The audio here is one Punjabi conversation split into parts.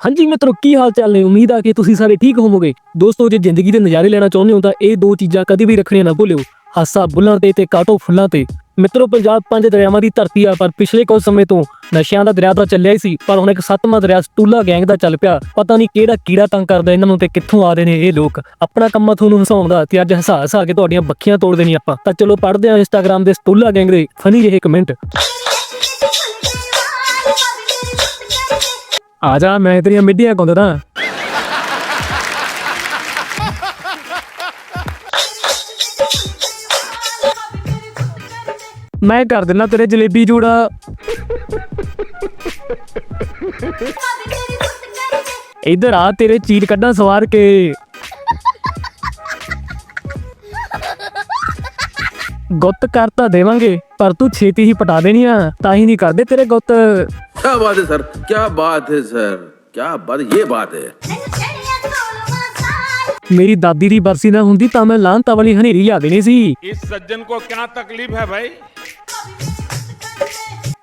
ਹਾਂਜੀ ਮਿੱਤਰੋ ਕੀ ਹਾਲ ਚਾਲ ਨੇ? ਉਮੀਦ ਆ ਕਿ ਤੁਸੀਂ ਸਾਰੇ ਠੀਕ ਹੋਵੋਗੇ। ਦੋਸਤੋ, ਜੇ ਜ਼ਿੰਦਗੀ ਦੇ ਨਜ਼ਾਰੇ ਲੈਣਾ ਚਾਹੁੰਦੇ ਹੋ, ਤਾਂ ਇਹ ਦੋ ਚੀਜ਼ਾਂ ਕਦੇ ਵੀ ਰੱਖਣੀਆਂ ਨਾ ਭੁੱਲਿਓ। ਹਾਸਾ ਬੁੱਲਾਂ ਤੇ ਤੇ ਕਾਟੋ ਫੁੱਲਾਂ ਤੇ। ਮਿੱਤਰੋ, ਪੰਜਾਬ ਪੰਜ ਦਰਿਆਵਾਂ ਦੀ ਧਰਤੀ ਆ, ਪਰ ਪਿਛਲੇ ਕੁਝ ਸਮੇਂ ਤੋਂ ਨਸ਼ਿਆਂ ਦਾ ਦਰਿਆ ਤਾਂ ਚੱਲਿਆ ਹੀ ਸੀ, ਪਰ ਹੁਣ ਇੱਕ ਸੱਤਵਾਂ ਦਰਿਆ ਸਟੂਲਾ ਗੈਂਗ ਦਾ ਚੱਲ ਪਿਆ। ਪਤਾ ਨਹੀਂ ਕਿਹੜਾ ਕੀੜਾ ਤੰਗ ਕਰਦਾ ਇਹਨਾਂ ਨੂੰ ਤੇ ਕਿੱਥੋਂ ਆ ਰਹੇ ਨੇ ਇਹ ਲੋਕ। ਆਪਣਾ ਕੰਮ ਆ ਤੁਹਾਨੂੰ ਹਸਾਉਣ ਦਾ ਤੇ ਅੱਜ ਹਸਾ ਹਸਾ ਕੇ ਤੁਹਾਡੀਆਂ ਬੱਖੀਆਂ ਤੋੜ ਦੇਣੀ ਆਪਾਂ। ਤਾਂ ਚਲੋ ਪੜ੍ਹਦੇ ਹਾਂ ਇੰਸਟਾਗ੍ਰam ਦੇ ਸਟੂਲਾ ਗੈਂਗ ਦੇ। ਫਨੀ ਜਿਹੇ ਕਮੈਂਟ ਆ ਜਾ, ਮੈਂ ਤੇਰੀਆਂ ਮਿੱਡੀਆਂ ਗਾਉਂਦਾ ਤਾਂ ਮੈਂ ਕਰ ਦਿੰਦਾ ਤੇਰੇ ਜਲੇਬੀ ਜੂੜਾ। ਇਧਰ ਆ, ਤੇਰੇ ਚੀਰ ਕੱਢਾਂ ਸਵਾਰ ਕੇ। ਗੁੱਤ ਕਰ ਤਾਂ ਦੇਵਾਂਗੇ, ਪਰ ਤੂੰ ਛੇਤੀ ਹੀ ਪਟਾ ਦੇਣੀ ਆ ਤਾਂ ਹੀ ਨਹੀਂ ਕਰਦੇ ਤੇਰੇ ਗੁੱਤ। क्या बात है सर क्या बात है सर क्या बात ये बात है ਮੇਰੀ ਦਾਦੀ ਦੀ ਬਰਸੀ ਨਾ ਹੁੰਦੀ ਤਾਂ ਮੈਂ ਲਾਂਤਾ ਵਾਲੀ ਹਨੇਰੀ ਆ ਦੇਣੀ ਸੀ इस सज्जन को क्या तकलीफ है भाई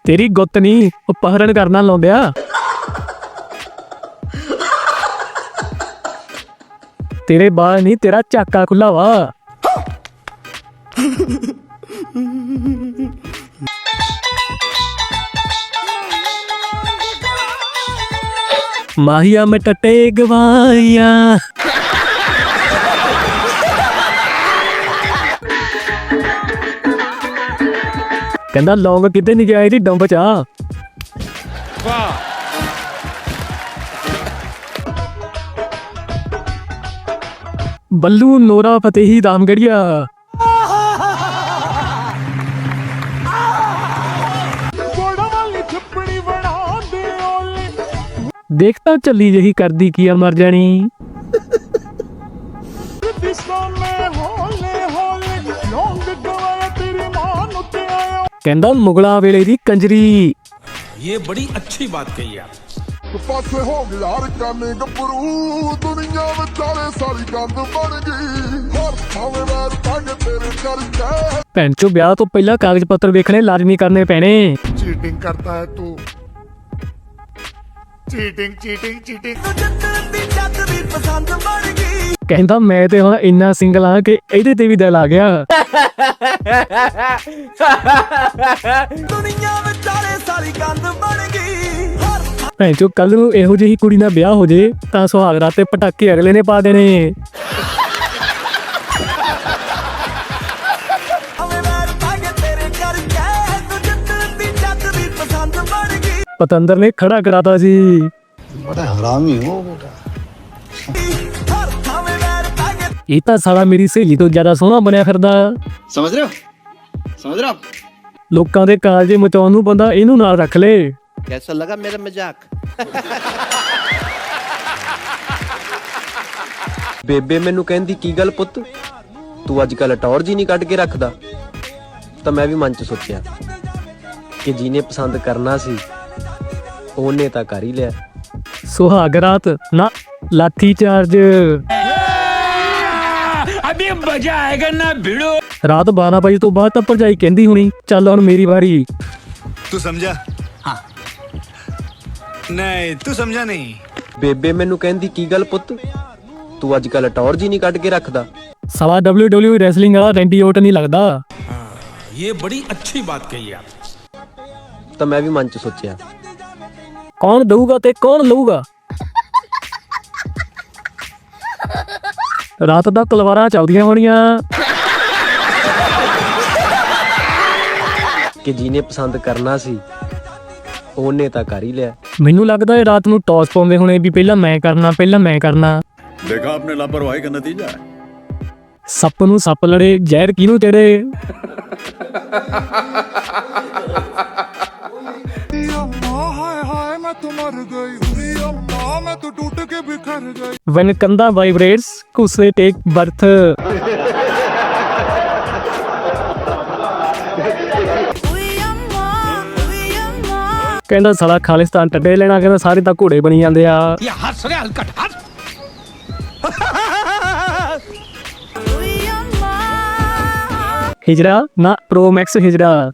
ਤੇਰੀ ਗੁੱਤ ਨਹੀਂ ਉਹ ਪਹਰਨ ਕਰਨਾ ਲਾਉਂਦਿਆ ਤੇਰੇ ਬਾਲ ਨਹੀਂ ਤੇਰਾ ਝਾਕਾ ਖੁੱਲਾ ਵਾ ਮਾਹੀਆ ਮੈਂ ਟੱਟੇ ਗਵਾਇਆ ਕਹਿੰਦਾ ਲੌਂਗ ਕਿਤੇ ਨਹੀਂ ਗਿਆ ਇਹਦੀ ਡੰਬ ਚ ਆ वाह ਬੱਲੂ, ਨੋਰਾ, ਫਤਿਹੀ, ਰਾਮਗੜੀਆ। ਦੇਖ ਤਾਂ ਚੱਲੀ ਜਹੀ ਕਰਦੀ ਕੀ ਆ ਮਰ ਜਾਣੀ। ਕਹਿੰਦਾ ਮੁਗਲਾ ਵੇਲੇ ਦੀ ਕੰਜਰੀ। ਇਹ ਬੜੀ ਅੱਛੀ ਬਾਤ ਕਹੀ ਆ। ਪਾਸੇ ਹੋ ਗਿਆ ਹਰ ਕਾਨੇ ਗੱਭਰੂ ਦੁਨੀਆ ਵਿਚਾਰੇ ਸਾਰੀ ਗੰਦ ਬਣ ਗਈ। ਹਰ ਥਾਵੇਂ ਵੈਰ ਤੰਗ ਤੇਰੇ ਕਰਕੇ। ਭੈਣ ਚੋ ਵਿਆਹ ਤੋਂ ਪਹਿਲਾਂ ਕਾਗਜ਼ ਪੱਤਰ ਵੇਖਣੇ ਲਾਜ਼ਮੀ ਕਰਨੇ ਪੈਣੇ। ਚੀਟਿੰਗ ਕਰਤਾ ਹੈ ਤੂੰ। ਚੀਟਿੰਗ ਚੀਟਿੰਗ ਚੀਟਿੰਗ ਕਹਿੰਦਾ ਮੈਂ ਤੇ ਹੁਣ ਇੰਨਾ ਸਿੰਗਲ ਆ ਕਿ ਇਹਦੇ ਤੇ ਵੀ ਦਿਲ ਆ ਗਿਆ। ਦੁਨੀਆ ਵਿਚਾਲੇ ਸਾਰੀ ਗੰਦ ਬਣ ਗਈ ਹਰ- ਭੈਣ ਚੋ ਕੱਲ ਨੂੰ ਇਹੋ ਜਿਹੀ ਕੁੜੀ ਨਾਲ ਵਿਆਹ ਹੋ ਜੇ, ਤਾਂ ਸੁਹਾਗਰਾਤ ਤੇ ਪਟਾਕੇ ਅਗਲੇ ਨੇ ਪਾ ਦੇਣੇ। ਪਤੰਦਰ ਨੇ ਖੜਾ ਕਰਾਤਾ ਸੀ। ਬੜਾ ਹਰਾਮੀ ਹੋ ਬੇਟਾ ਇਹ ਤਾਂ ਸਾਲਾ ਮੇਰੀ ਸਹੇਲੀ ਤੋਂ ਜ਼ਿਆਦਾ ਸੋਹਣਾ ਬਣਿਆ ਫਿਰਦਾ। ਸਮਝ ਰਹੇ ਹੋ? ਸਮਝ ਰਹੇ ਹੋ? ਲੋਕਾਂ ਦੇ ਕਾਲਜੇ ਮਚਾਉਣ ਨੂੰ ਬੰਦਾ ਇਹਨੂੰ ਨਾਲ ਰੱਖ ਲੇ। ਕੈਸਾ ਲਗਾ ਮੇਰਾ ਮਜ਼ਾਕ? ਬੇਬੇ ਮੈਨੂੰ ਕਹਿੰਦੀ ਕੀ ਗੱਲ ਪੁੱਤ? ਤੂੰ ਅੱਜ ਕੱਲ ਟੌਰ ਜੀ ਨਹੀਂ ਕੱਢ ਕੇ ਰੱਖਦਾ। ਤਾਂ ਮੈਂ ਵੀ ਮਨ ਚ ਸੋਚਿਆ ਕਿ ਜੀ ਪਸੰਦ ਕਰਨਾ ਸੀ ਉਹਨੇ ਤਾਂ ਕਰ ਹੀ ਲਿਆ। ਸੁਹਾਗ ਰਾਤ ਨਾ ਲਾਠੀ ਚਾਰਜ। ਅਬੇ ਮਜ਼ਾ ਆਏਗਾ ਨਾ ਭਿੜੋ। ਰਾਤ 12 ਵਜੇ ਤੋਂ ਬਾਅਦ ਤਾਂ ਭਰਜਾਈ ਕਹਿੰਦੀ ਹੁਣੀ ਚੱਲ ਹੁਣ ਮੇਰੀ ਵਾਰੀ। ਤੂੰ ਸਮਝਾ ਹਾਂ। ਨਹੀਂ ਤੂੰ ਸਮਝਾ ਨਹੀਂ। ਬੇਬੇ ਮੈਨੂੰ ਕਹਿੰਦੀ ਕੀ ਗੱਲ ਪੁੱਤ? ਤੂੰ ਅੱਜ ਕੱਲ ਟੌਰ ਜੀ ਨਹੀਂ ਕੱਢ ਕੇ ਰੱਖਦਾ। ਸਵਾ WWE ਰੈਸਲਿੰਗ ਵਾਲਾ ਰੈਂਡੀ ਓਟਨ ਨਹੀਂ ਲੱਗਦਾ। ਇਹ ਬੜੀ ਅੱਛੀ ਬਾਤ ਕਹੀ ਆਪ ਤਾਂ ਮੈਂ ਵੀ ਮਨ ਚ ਸੋਚਿਆ। ਕੌਣ ਦਊਗਾ ਤੇ ਕੌਣ ਲਊਗਾ? ਰਾਤ ਦਾ ਤਲਵਾਰਾਂ ਚੱਲਦੀਆਂ ਹੋਣੀਆਂ। ਕਿ ਜੀਨੇ ਪਸੰਦ ਕਰਨਾ ਸੀ ਉਹਨੇ ਤਾਂ ਕਰ ਹੀ ਲਿਆ। ਮੈਨੂੰ ਲੱਗਦਾ ਇਹ ਰਾਤ ਨੂੰ ਟੌਸ ਪਾਉਂਦੇ ਹੋਣੇ ਵੀ ਪਹਿਲਾਂ ਮੈਂ ਕਰਨਾ ਪਹਿਲਾਂ ਮੈਂ ਕਰਨਾ। ਦੇਖਾ ਆਪਣੇ ਲਾਪਰਵਾਹੀ ਦਾ ਨਤੀਜਾ ਸੱਪ ਨੂੰ ਸੱਪ ਲੜੇ ਜ਼ਹਿਰ ਕਿਹਨੂੰ ਤੇਰੇ ਮੈਂ ਤੂੰ ਮਰ ਗਈ। ਉਰੀ ਅੰਮਾ ਮੈਂ ਤੂੰ ਟੁੱਟ ਕੇ ਬਿਖਰ ਗਈ। ਵਨ ਕੰਦਾ ਵਾਈਬ੍ਰੇਟਸ ਕੁਸੇ ਟੇਕ ਬਰਥ ਕਹਿੰਦਾ ਸਾਲਾ ਖਾਲਿਸਤਾਨ ਟੱਡੇ ਲੈਣਾ। ਕਹਿੰਦਾ ਸਾਰੇ ਤਾਂ ਘੋੜੇ ਬਣੀ ਜਾਂਦੇ ਆ। ਹਿਜਰਾ ਨਾ ਪ੍ਰੋ ਹਿਜਰਾ।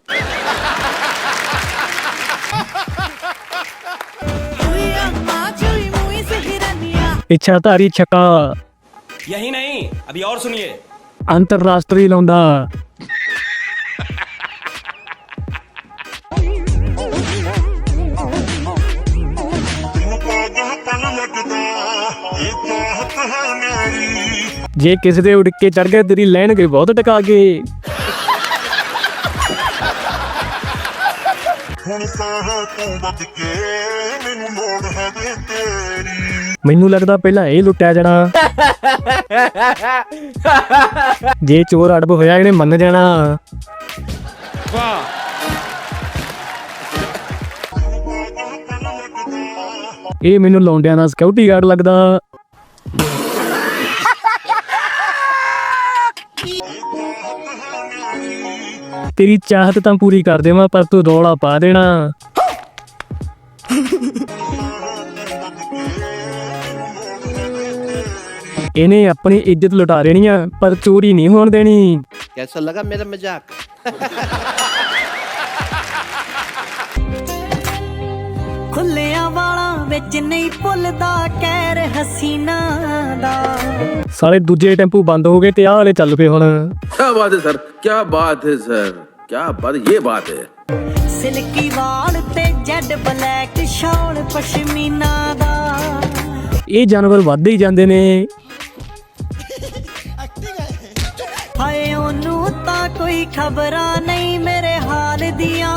ਇੱਛਾਧਾਰੀ ਛੱਕਾ यही नहीं अभी और सुनिए ਅੰਤਰਰਾਸ਼ਟਰੀ ਲਾਉਂਦਾ ਜੇ ਕਿਸੇ ਦੇ ਉੜ ਕੇ ਚੜ ਗਏ ਤੇਰੀ ਲੈਣਗੇ ਬਹੁਤ ਟਕਾ ਕੇ ਹੁਣ ਤਾਂ ਤੂੰ ਵੱਜ ਕੇ ਮੈਨੂੰ ਲੋੜ ਹੈ ਵੇ ਤੇਰੀ ਮੈਨੂੰ ਲੱਗਦਾ ਪਹਿਲਾਂ ਇਹ ਲੁੱਟਿਆ ਜਾਣਾ। ਜੇ ਚੋਰ ਅੜਬ ਹੋਇਆ, ਇਹਨੇ ਮੰਨ ਜਾਣਾ। ਇਹ ਮੈਨੂੰ ਲੌਂਡਿਆਂ ਦਾ ਸਿਕਿਉਰਿਟੀ ਗਾਰਡ ਲੱਗਦਾ। ਤੇਰੀ ਚਾਹਤ ਤਾਂ ਪੂਰੀ ਕਰ ਦੇਵਾਂ, ਪਰ ਤੂੰ ਰੌਲਾ ਪਾ ਦੇਣਾ। ਇਹਨੇ ਆਪਣੀ ਇੱਜ਼ਤ ਲੁਟਾ ਲੈਣੀ ਆ ਪਰ ਚੋਰੀ ਨਹੀਂ ਹੋਣ ਦੇਣੀ कैसा लगा मेरा मजाक ਖੁੱਲਿਆਂ ਵਾਲਾਂ ਵਿੱਚ ਨਹੀਂ ਭੁੱਲਦਾ ਕਹਿਰ ਹਸੀਨਾ ਦਾ ਸਾਲੇ ਦੂਜੇ ਟੈਂਪੂ ਬੰਦ ਹੋ ਗਏ ਤੇ ਆਹ ਵਾਲੇ ਚੱਲ ਪਏ ਹੁਣ क्या बात है सर क्या बात है सर क्या बात ये बात है ਸਿਲਕੀ ਵਾਲ ਤੇ ਜੈਡ ਬਲੈਕ ਸ਼ਾਲ ਪਸ਼ਮੀਨਾ ਦਾ ਇਹ ਜਾਨਵਰ ਵੱਧਦੇ ਹੀ ਜਾਂਦੇ ਨੇ ਤਾਂ ਕੋਈ ਖਬਰਾਂ ਨਹੀਂ ਮੇਰੇ ਹਾਲ ਦੀਆਂ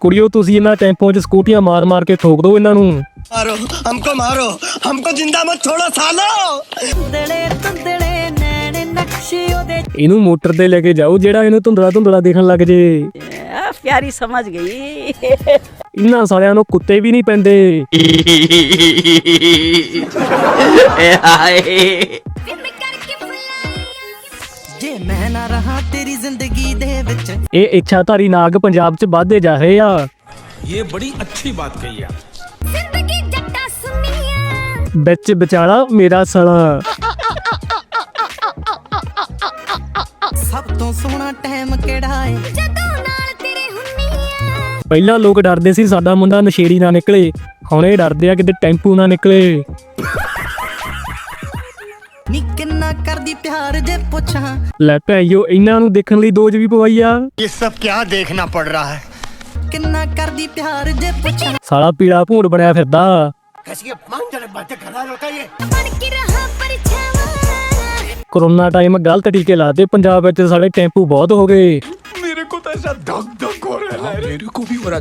ਕੁੜੀਓ ਤੁਸੀਂ ਇਹਨਾਂ ਟੈਂਪੂਆਂ 'ਚ ਸਕੂਟੀਆਂ ਮਾਰ-ਮਾਰ ਕੇ ਠੋਕ ਦਿਓ ਇਹਨਾਂ ਨੂੰ मारो हमको मारो हमको जिंदा मत छोड़ो सालो ਧੁੰਦਲੇ ਧੁੰਦਲੇ ਨੈਣ ਨਕਸ਼ੇ ਉਹਦੇ ਇਹਨੂੰ ਮੋਟਰ ਤੇ ਲੈ ਕੇ ਜਾਓ ਜਿਹੜਾ ਇਹਨੂੰ ਧੁੰਦਲਾ ਧੁੰਦਲਾ ਦੇਖਣ ਲੱਗ ਜੇ ਪਿਆਰੀ ਸਮਝ ਗਈ ਇਹਨਾਂ ਸਾਲਿਆਂ ਨੂੰ ਕੁੱਤੇ ਵੀ ਨਹੀਂ ਪੈਂਦੇ ਜੇ ਮੈਂ ਨਾ ਰਹਾ ਨਾਗ ਪੰਜਾਬ 'ਚ ਵੱਧਦੇ ਜਾ ਰਹੇ ਆ। ਇਹ ਬੜੀ ਅੱਛੀ ਬਾਤ ਕਹੀ ਆ। ਜ਼ਿੰਦਗੀ ਜੱਟਾ ਸੁਣੀਏ ਵਿੱਚ ਵਿਚਾਲਾ ਮੇਰਾ ਸਲਾ। ਸਭ ਤੋਂ ਸੋਹਣਾ ਟਾਈਮ ਕਿਹੜਾ ਏ? ਪਹਿਲਾਂ ਲੋਕ ਡਰਦੇ ਸੀ ਸਾਡਾ ਮੁੰਡਾ ਨਸ਼ੇੜੀ ਨਾ ਨਿਕਲੇ। ਹੁਣ ਇਹ ਡਰਦੇ ਆ ਕਿਤੇ ਟੈਂਪੂ ਨਾ ਨਿਕਲੇ। ਨੀ ਕਿੰਨਾ ਕਰਦੀ ਪਿਆਰ ਜੇ ਪੁੱਛਾਂ। ਲੈ ਭੈਈਓ ਇਹਨਾਂ ਨੂੰ ਦੇਖਣ ਲਈ ਦੋਜ ਵੀ ਪਵਾਈ ਆ। ਇਹ ਸਭ ਕੀ ਦੇਖਣਾ ਪੜ ਰਿਹਾ ਹੈ? ਕਿੰਨਾ ਕਰਦੀ ਪਿਆਰ ਜੇ ਪੁੱਛਾਂ। ਸਾਲਾ ਪੀੜਾ ਭੂਰ ਬਣਿਆ ਫਿਰਦਾ। ਕਸੀਏ ਪੰਜ ਜਣੇ ਬਾਤੇ ਖੜਾ ਰੋਕਾ ਇਹ। ਬਣ ਕੇ ਰਹਾ ਪਰਛਾਵਾਂ। ਕਰੋਨਾ ਟਾਈਮ ਗਲਤ ਟੀਕੇ ਲਾਤੇ ਪੰਜਾਬ ਵਿੱਚ ਸਾਡੇ ਟੈਂਪੂ ਬਹੁਤ ਹੋ ਗਏ। ਮੇਰੇ ਕੋ ਤਾਂ ਐਸਾ ਧੱਕ ਧੱਕ ਹੋ ਰਿਹਾ ਹੈ। ਮੇਰੇ ਕੋ ਵੀ ਹੋ ਰਿਹਾ।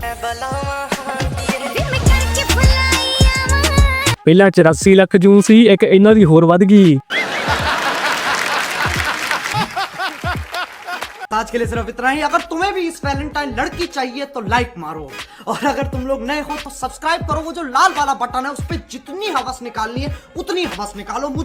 ਪਹਿਲਾਂ 84 ਲੱਖ ਜੂਨ ਸੀ ਇੱਕ ਇਹਨਾਂ ਦੀ ਹੋਰ ਵੱਧ ਗਈ आज के लिए सिर्फ इतना ही अगर तुम्हें भी इस वैलेंटाइन लड़की चाहिए तो लाइक मारो और अगर तुम लोग नए हो तो सब्सक्राइब करो वो जो लाल वाला बटन है उस पर जितनी हवस निकालनी है उतनी हवस निकालो मुझे